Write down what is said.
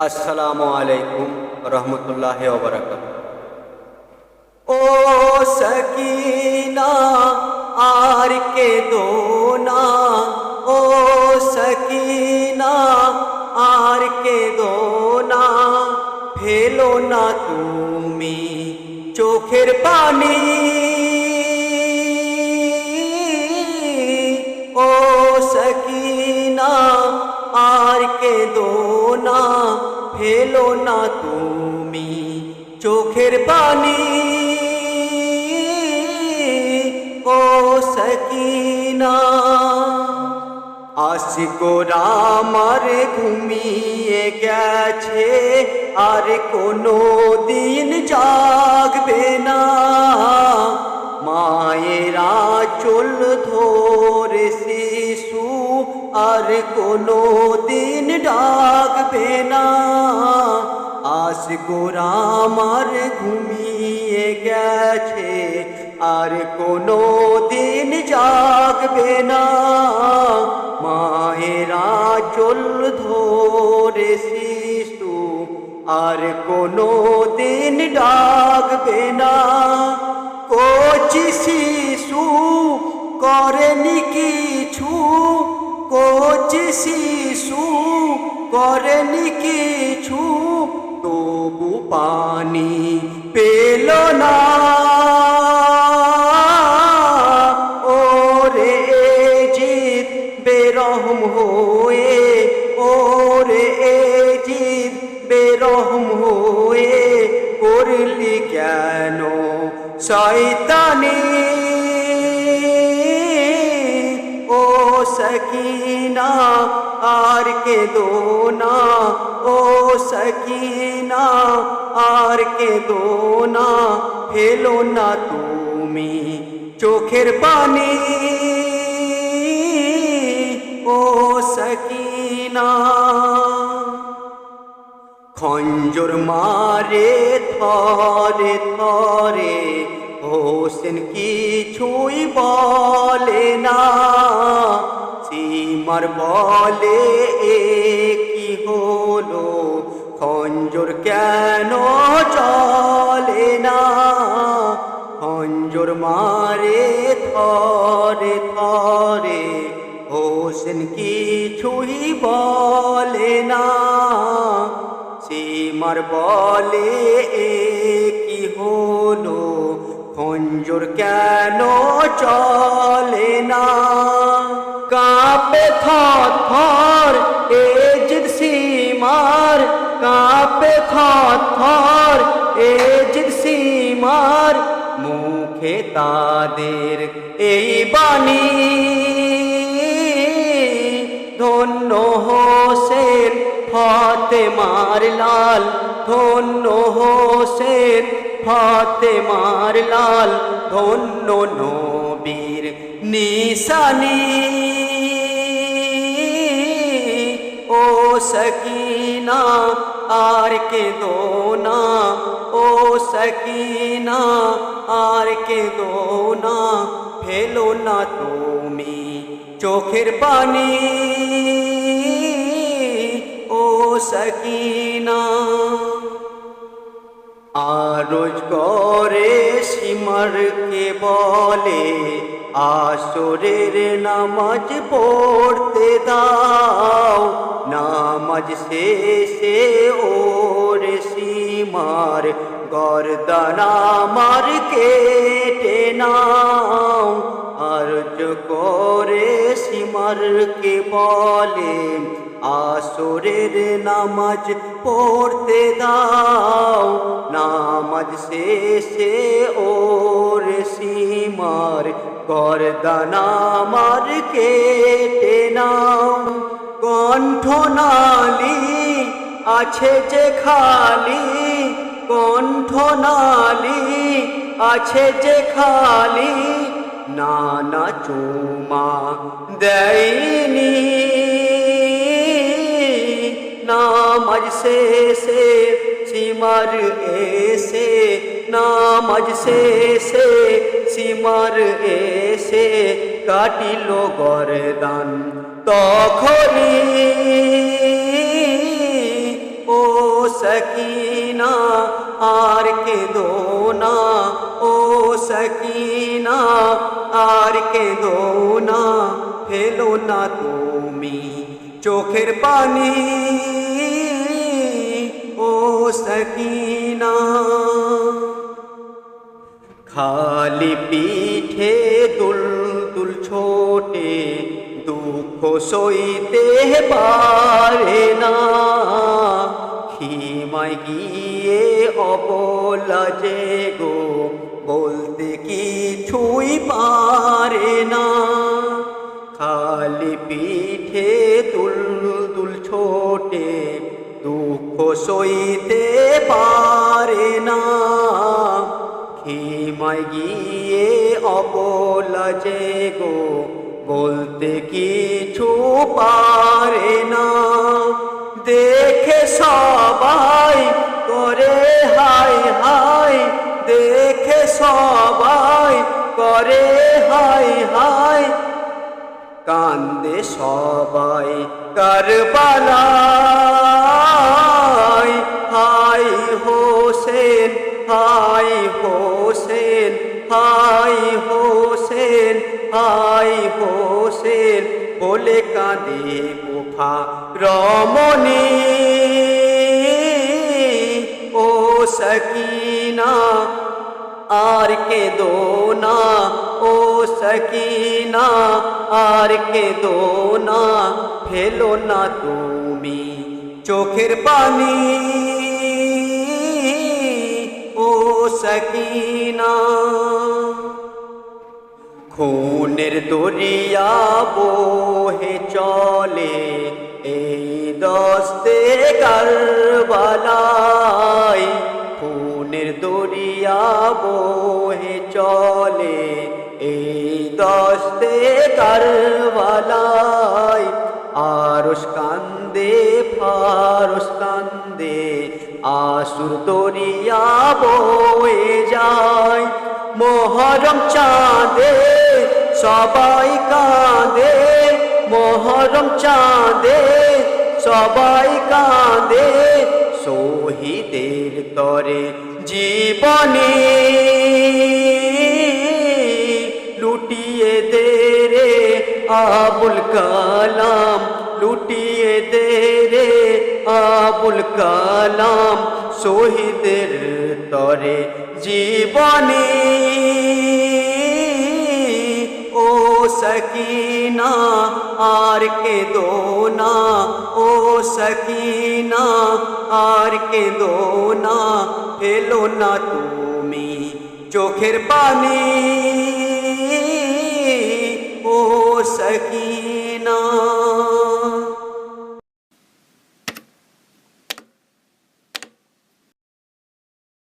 আসসালামু আলাইকুম রহমতুল্লাহ ওবরাকাত ও সকিনা আর কে দোনা ও সকিনা আর কে দোনা ফেলো না তুমি চোখের পানি ও সকিনা আর কে দোনা ফেলো না তুমি চোখের পানি। ও সকিনা আশিকোরা আমার ঘুমিয়ে গেছে, আর কোনো দিন জাগবে না। মায়েরা চুল ধরে আর কোনো দিন ডাকবে না। আস গোরা আমার ঘুমিয়ে গেছে, আর কোনো দিন জাগবে না। মায়েরা চুল ধরে শিশু, আর কোনো দিন ডাকবে না। কচি শিশু, করেনি কিছু কচি শিশু করেনি কিছু, তবু পানি পেল না। ওরে জিত বেরহম হয়ে, ওরে জিত বেরহম হয়ে, করলি কেন শয়তানি? সকিনা আর কে দোনা ও সকিনা আর কে দোনা ফেলো না তুমি চোখের পানি ও সকিনা খঞ্জর মারে থরে থরে হোসেন কিছুই বলে না সীমার বলে এ কি হলো? খঞ্জর কেন চলে না? খঞ্জর মারে থরে থরে হোসেন কিছুই বলে না। সীমার বলে এ কি হলো? খঞ্জর কেন চলে না? কাপে থর থর, এ জিদ সীমার। কাপে থর থর, এ জিদ সীমার। মুখে তাদের এই বাণী ধন্য হোসেন ফতে মারলাল ধন্য হোসেন ফতে মারলাল ধন্য নবীর নিশানি। সকিনা আর কে দোনা ও সকিনা আর কে দোনা ফেলো না তুমি চোখের পানি ও সকিনা আরজ করে সীমারকে বলে আসরের নামাজ পড়তে দাও। নামাজ শেষে ওর সীমার গরদানা মার কেটে নাও। আরজ করে সীমারকে বলে আসরের নামাজ পড়তে দাও। নামাজ শেষে ওর সীমার গরদানা মার কেটে নাও। কণ্ঠনালী আছে যে খালি, কণ্ঠনালী আছে যে খালি। নানা চুমা দেয়নি নামাজ শেষে সীমার এসে নামাজ শেষে সীমার এসে কাটিল গরদান তখনই ও সকিনা আর কেঁদো না ও সকিনা আর কেঁদো না ফেলো না তুমি চোখের পানি সকিনা। খালি পিঠে দুল দুল ছোটে, দুঃখ সইতে পারে না। খিমায় গিয়ে অবলা যে গো, বলতে কিছুই পারে না। খালি পিঠে তুল সইতে পারে না। খিমায় গিয়ে অবলা যে গো, বলতে কিছু পারে না। দেখে সবাই করে হাই হাই দেখে সবাই করে হাই হাই কান্দে সবাই কারবালায়। বলে কাঁদে কুফা রমণী। ও সকিনা, আর কে দো না। ও সকিনা, আর কে দো না। ফেলো না তুমি চোখের পানি। ও সকিনা। খুনের দরিয়া বহে চলে এই দস্তে কারবালায়। খুনের দরিয়া বহে চলে এই দস্তে কারবালায়। আরস কান্দে ফারস কান্দে আসুর দরিয়া বয়ে যায়। মোহরম চাঁদে সবাই কাঁদে, মোহরম চাঁদে, সবাই কাঁদে, শহীদের তরে জীবনে লুটিয়ে দে রে আবুল কালাম, লুটিয়ে দে রে আবুল কালাম, শহীদের তরে জীবনে। সকিনা আর কে দোনা ও সকিনা আর কে দোনা ফেলো না তুমি চোখের পানি ও সকিনা